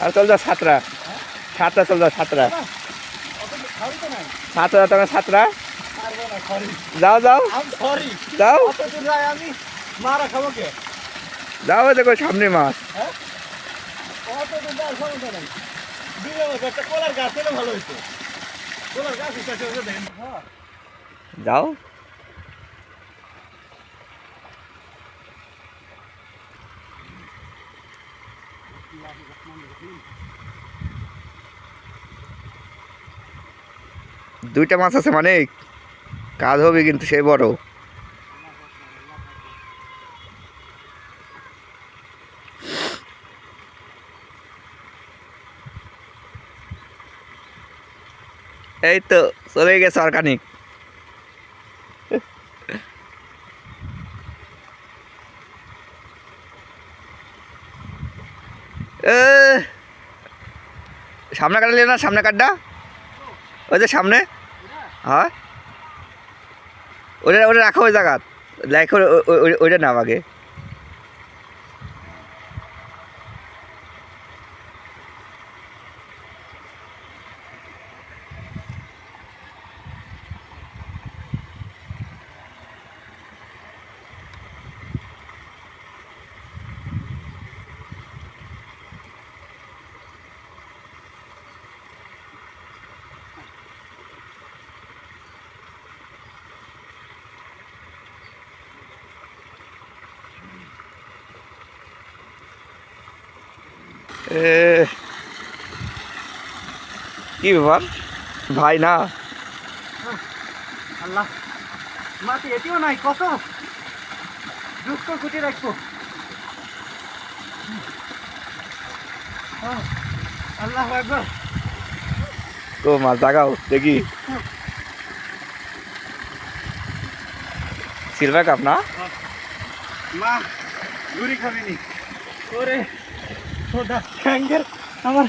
আর চল যাও সাতরা। সাতরা, চল যাও সাতরা। সাতরা, তোমার সাতরা? যাও যাও। যাও। যাও দেখো সামনে মাছ। হ্যাঁ দেখেন হ্যাঁ যাও দুইটা মাছ আছে মানে? কাজ হবে কিন্তু সেই বড়। এই তো, চলে গেছে অর্গানিক সামনে কাটা না, সামনে কাটটা? ওই যে সামনে। হ্যাঁ? ওটা ওটা রাখো ওই জায়গা ও- ওইটা নাম আগে। কি ব্যাপার? ভাই না? আল্লাহ মাটি এটিও নাই কত? দুঃখ কুটি রাখব। আল্লাহ একবার। তো মাছ জাগাও দেখি। সিলভার কাপ না? মা ঘুরি খাবিনি ওরে। ওটা ট্যাঙ্কের আমার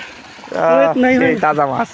নাই তাজা মাছ।